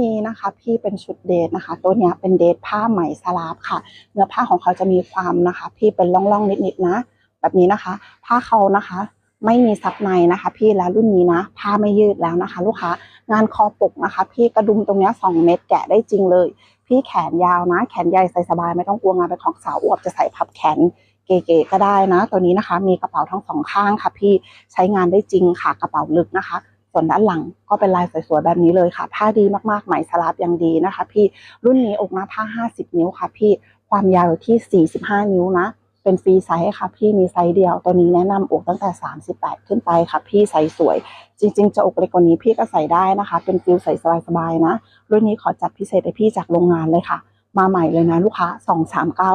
นี้นะคะพี่เป็นชุดเดทนะคะ ตัวนี้เป็นเดทผ้าไหมสลาบค่ะ เนื้อผ้าของเขาจะมีความนะคะ พี่เป็นร่องๆนิดๆนะ แบบนี้นะคะ ผ้าเขานะคะไม่มีซับในนะคะ พี่แล้วรุ่นนี้นะผ้าไม่ยืดแล้วนะคะ ลูกค้างานคอปกนะคะ พี่กระดุมตรงนี้สองเม็ดแกะได้จริงเลย พี่แขนยาวนะ แขนใหญ่ใส่สบายไม่ต้องกลัวงานเป็นของสาวอวบจะใส่พับแขนเก๋ๆก็ได้นะ ตัวนี้นะคะ มีกระเป๋าทั้งสองข้างค่ะ พี่ใช้งานได้จริงค่ะกระเป๋าลึกนะคะ ส่วนด้านหลังก็เป็นลายสวยๆแบบนี้เลยค่ะ ผ้าดีมากๆไหมสลับอย่างดีนะคะ พี่รุ่นนี้อกหน้าผ้า 50 นิ้วค่ะ พี่ความยาวอยู่ที่ 45 นิ้วนะเป็นฟรีไซส์ค่ะ พี่มีไซส์เดียวตัวนี้แนะนำอกตั้งแต่ 38 ขึ้นไปค่ะ พี่ใส่สวย จริง ๆ จะอกเล็กกว่านี้พี่ก็ใส่ได้นะคะ เป็นฟิลใส่สบายๆนะ รุ่นนี้ขอจัดพิเศษให้พี่จากโรงงานเลยค่ะ มาใหม่เลยนะลูกค้า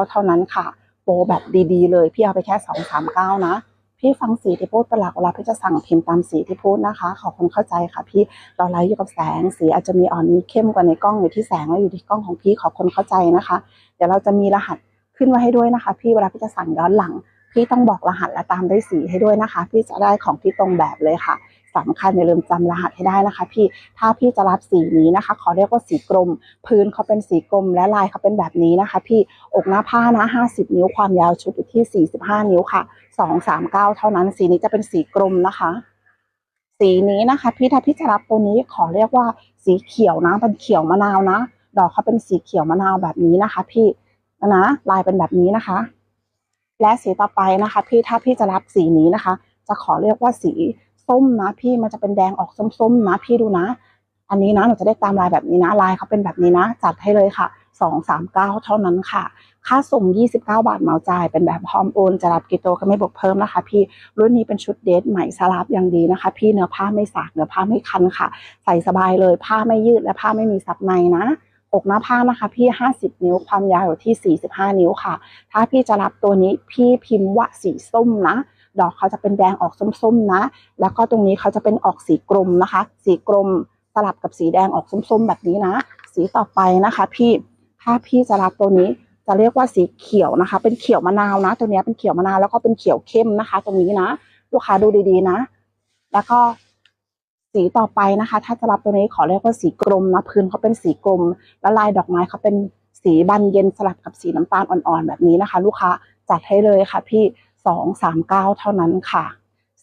239 เท่านั้นค่ะโปรแบบดีๆ เลยพี่เอาไปแค่ 239 นะ พี่ฟังสีที่พูดเป็นหลักเวลาพี่จะสั่งพิมพ์ตามสีที่พูดนะคะ ขอคนเข้าใจค่ะ พี่เราไลฟ์อยู่กับแสงสีอาจจะมีอ่อนมีเข้มกว่าในกล้องอยู่ที่แสงแล้วอยู่ที่กล้องของพี่ขอคนเข้าใจนะคะ เดี๋ยวเราจะมีรหัสขึ้นไว้ให้ด้วยนะคะ พี่เวลาพี่จะสั่งย้อนหลัง พี่ต้องบอกรหัสและตามด้วยสีให้ด้วยนะคะ พี่จะได้ของที่ตรงแบบเลยค่ะสำคัญอย่าลืมจำรหัสให้ได้นะคะ พี่ถ้าพี่จะรับสีนี้นะคะ ขอเรียกว่าสีกลม พื้นเขาเป็นสีกลมและลายเขาเป็นแบบนี้นะคะ พี่อกหน้าผ้านะ 50 นิ้วความยาวชุดอยู่ที่ 45 นิ้วค่ะ 239เท่านั้น สีนี้จะเป็นสีกลมนะคะ สีนี้นะคะพี่ถ้าพี่จะรับตัวนี้ขอเรียกว่าสีเขียวนะเป็นเขียวมะนาวนะดอกเขาเป็นสีเขียวมะนาวแบบนี้นะคะ พี่นะลายเป็นแบบนี้นะคะ และสีต่อไปนะคะ พี่ถ้าพี่จะรับสีนี้นะคะ จะขอเรียกว่าสีส้มนะพี่มันจะเป็นแดงออกส้มๆนะพี่ดูนะ อันนี้นะหนูจะได้ตามลายแบบนี้นะ ลายเขาเป็นแบบนี้นะ จัดให้เลยค่ะ สองสามเก้าเท่านั้นค่ะ ค่าส่ง 29 บาทเหมาจ่าย เป็นแบบพร้อมโอน จะรับกิโตก็ไม่บวกเพิ่มนะคะ พี่ รุ่นนี้เป็นชุดเดทใหม่สลับอย่างดีนะคะ พี่เนื้อผ้าไม่สากเนื้อผ้าไม่คันค่ะ ใส่สบายเลย ผ้าไม่ยืดและผ้าไม่มีซับในนะอกหน้าผ้านะคะพี่ 50 นิ้วความยาวอยู่ที่ 45 นิ้วค่ะ ถ้าพี่จะรับตัวนี้พี่พิมพ์ว่าสีส้มนะ ดอกเขาจะเป็นแดงออกส้มๆนะ แล้วก็ตรงนี้เขาจะเป็นออกสีกรมนะคะ สีกรมสลับกับสีแดงออกส้มๆแบบนี้นะ สีต่อไปนะคะพี่ ถ้าพี่จะรับตัวนี้จะเรียกว่าสีเขียวนะคะ เป็นเขียวมะนาวนะ ตัวนี้เป็นเขียวมะนาวแล้วก็เป็นเขียวเข้มนะคะ ตรงนี้นะ ลูกค้าดูดีๆนะ แล้วก็สีต่อไปนะคะ ถ้าจะรับตัวนี้ขอเรียกว่าสีกรมนะพื้นเขาเป็นสีกรมแล้วลายดอกไม้เขาเป็นสีบานเย็นสลับกับสีน้ำตาลอ่อนๆแบบนี้นะคะ ลูกค้าจัดให้เลยค่ะ พี่สองสามเก้าเท่านั้นค่ะ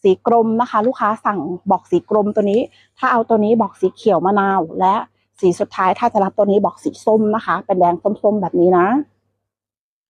สีกรมนะคะ ลูกค้าสั่งบอกสีกรมตัวนี้ ถ้าเอาตัวนี้บอกสีเขียวมะนาวและ สีสุดท้ายถ้าจะรับตัวนี้บอกสีส้มนะคะ เป็นแดงส้มๆแบบนี้นะ